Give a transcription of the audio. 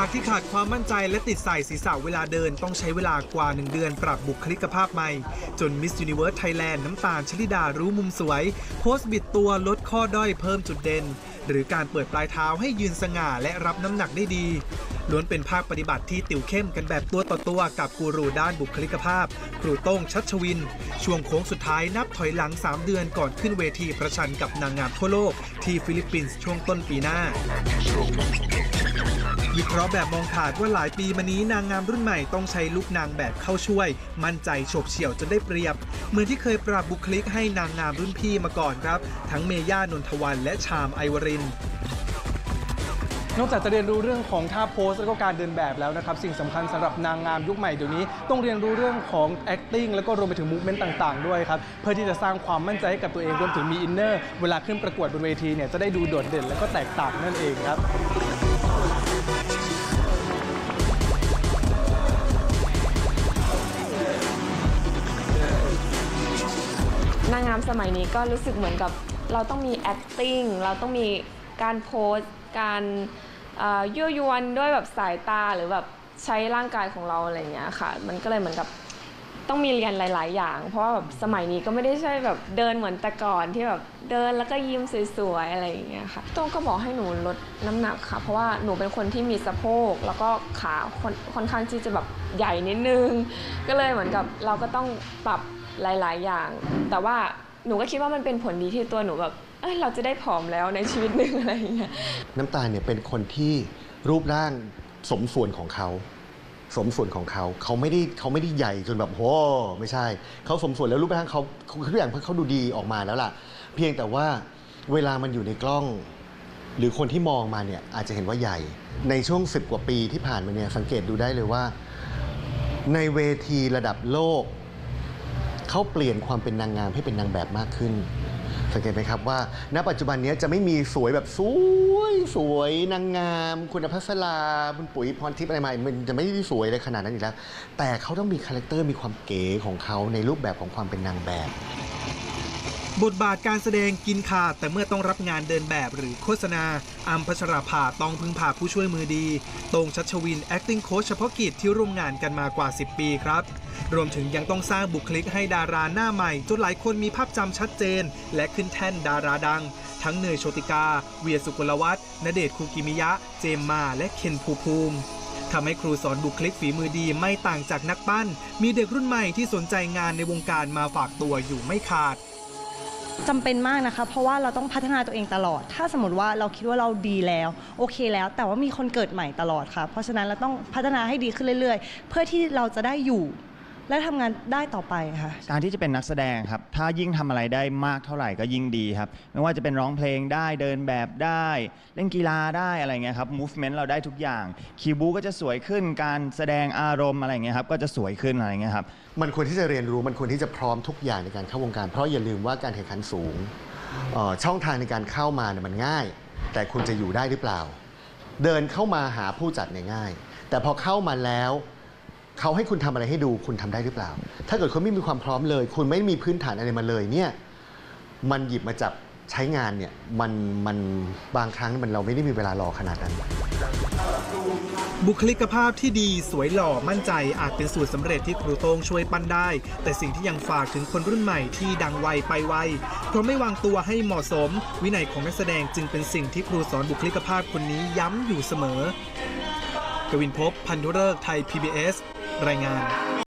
จากที่ขาดความมั่นใจและติดใส่ศีรษะเวลาเดินต้องใช้เวลากว่า 1 เดือนปรับบุคลิกภาพใหม่ จน Miss Universe Thailand น้ำตาลชลิดารู้มุมสวย โพสต์บิดตัวลดข้อด้อยเพิ่มจุดเด่น หรือการเปิดปลายเท้าให้ยืนสง่าและรับน้ำหนักได้ดีล้วนเป็นภาคปฏิบัติที่ติวเข้มกันแบบตัวต่อตัวกับกูรูด้านบุคลิกภาพ ครูโต้งชัชวิน ช่วงโค้งสุดท้ายนับถอยหลัง 3 เดือนก่อนขึ้นเวทีประชันกับนางงามทั่วโลกที่ฟิลิปปินส์ช่วงต้นปีหน้า วิเคราะห์แบบมองขาดว่าหลายปีมานี้นางงามรุ่นใหม่ต้องใช้ลุกนางแบบเข้าช่วย มั่นใจฉบเฉี่ยวจนได้เปรียบ เหมือนที่เคยปรับบุคลิกให้นางงามรุ่นพี่มาก่อนครับ ทั้งเมย่านนทวันและชามไอวรินนอกจากจะเรียนรู้เรื่องของท่าโพสแล้วก็การเดินแบบแล้วนะครับ สิ่งสำคัญสำหรับนางงามยุคใหม่เดี๋ยวนี้ ต้องเรียนรู้เรื่องของ acting แล้วก็รวมไปถึง movement ต่าง ๆ ด้วยครับ เพื่อที่จะสร้างความมั่นใจให้กับตัวเองรวมถึงมี inner เวลาขึ้นประกวดบนเวทีเนี่ยจะได้ดูโดดเด่นแล้วก็แตกต่างนั่นเองครับามสมัยนี้ก็รู้สึกเหมือนกับเราต้องมี acting เราต้องมีการโพสการยั่วยวนด้วยแบบสายตาหรือแบบใช้ร่างกายของเราอะไรอย่างเงี้ยค่ะ มันก็เลยเหมือนกับต้องมีเรียนหลาย ๆ อย่าง เพราะว่าแบบสมัยนี้ก็ไม่ได้ใช่แบบเดินเหมือนแต่ก่อนที่แบบเดินแล้วก็ยิ้มสวย ๆ อะไรอย่างเงี้ยค่ะต้งก็บอกให้หนูลดน้ำหนักค่ะ เพราะว่าหนูเป็นคนที่มีสะโพกแล้วก็ขาคค่อนข้างที่จะแบบใหญ่นิดนึง ก็เลยเหมือนกับเราก็ต้องปรับหลาย ๆ อย่าง แต่ว่า หนูก็คิดว่ามันเป็นผลดีที่ตัวหนูแบบเอ้ยเราจะได้ผอมแล้วในชีวิตหนึ่งอะไรอย่างเงี้ย น้ำตาลเนี่ยเป็นคนที่รูปร่างสมส่วนของเขา สมส่วนของเขา เขาไม่ได้เขาไม่ได้ใหญ่จนแบบโหไม่ใช่ เขาสมส่วนแล้วรูปร่างเขาเขาทุกอย่างเขาดูดีออกมาแล้วล่ะ เพียงแต่ว่าเวลามันอยู่ในกล้อง หรือคนที่มองมาเนี่ยอาจจะเห็นว่าใหญ่ ในช่วง 10 กว่าปีที่ผ่านมาเนี่ยสังเกตดูได้เลยว่า ในเวทีระดับโลก เขาเปลี่ยนความเป็นนางงามให้เป็นนางแบบมากขึ้น สังเกตไหมครับว่า ณปัจจุบันนี้จะไม่มีสวยแบบสวยสวยนางงาม คุณพัสราบุญปุ๋ยพรทิพย์อะไรมามันจะไม่ได้สวยอะไรขนาดนั้นอีกแล้ว แต่เขาต้องมีคาแรคเตอร์มีความเก๋ของเขาในรูปแบบของความเป็นนางแบบ บทบาทการแสดงกินขาดแต่เมื่อต้องรับงานเดินแบบหรือโฆษณาอัมพัชราภาต้องพึ่งพาผู้ช่วยมือดีตรงชัชวิน acting coach เฉพาะกิจที่ร่วมงานกันมากว่า 10 ปีครับ รวมถึงยังต้องสร้างบุคลิกให้ดาราหน้าใหม่ จนหลายคนมีภาพจำชัดเจน และขึ้นแท่นดาราดัง ทั้งเนยโชติกา เวียสุกลวัฒน์ณเดชคูกิมิยะ เจมมา และเคนภูภูมิทำให้ครูสอนบุคลิกฝีมือดีไม่ต่างจากนักปั้น มีเด็กรุ่นใหม่ที่สนใจงานในวงการมาฝากตัวอยู่ไม่ขาด จำเป็นมากนะคะ เพราะว่าเราต้องพัฒนาตัวเองตลอด ถ้าสมมติว่าเราคิดว่าเราดีแล้ว โอเคแล้ว แต่ว่ามีคนเกิดใหม่ตลอดค่ะ เพราะฉะนั้นเราต้องพัฒนาให้ดีขึ้นเรื่อย ๆ เพื่อที่เราจะได้อยู่ และทำงานได้ต่อไปค่ะ การที่จะเป็นนักแสดงครับ ถ้ายิ่งทำอะไรได้มากเท่าไหร่ก็ยิ่งดีครับ ไม่ว่าจะเป็นร้องเพลงได้ เดินแบบได้ เล่นกีฬาได้อะไรเงี้ยครับ movement เราได้ทุกอย่างคิวบูก็จะสวยขึ้น การแสดงอารมณ์อะไรเงี้ยครับ ก็จะสวยขึ้นอะไรเงี้ยครับ มันควรที่จะเรียนรู้มันควรที่จะพร้อมทุกอย่างในการเข้าวงการ เพราะอย่าลืมว่าการแข่งขันสูงเอ่อช่องทางในการเข้ามาเนี่ยมันง่าย แต่คุณจะอยู่ได้หรือเปล่า เดินเข้ามาหาผู้จัดเนี่ยง่าย แต่พอเข้ามาแล้ว เขาให้คุณทำอะไรให้ดูคุณทำได้หรือเปล่า ถ้าเกิดคุณไม่มีความพร้อมเลย คุณไม่มีพื้นฐานอะไรมาเลยเนี่ยมันหยิบมาจับใช้งานเนี่ยมันมันบางครั้งมันเราไม่ได้มีเวลารอขนาดนั้น บุคลิกภาพที่ดีสวยหล่อมั่นใจอาจเป็นสูตรสำเร็จที่ครูโต้งช่วยปั้นได้ แต่สิ่งที่ยังฝากถึงคนรุ่นใหม่ที่ดังไวไปไวเพราะไม่วางตัวให้เหมาะสม วินัยของนักแสดงจึงเป็นสิ่งที่ครูสอนบุคลิกภาพคนนี้ย้ำอยู่เสมอ กวินพบพันธุเริกษ์ไทย PBS รายงาน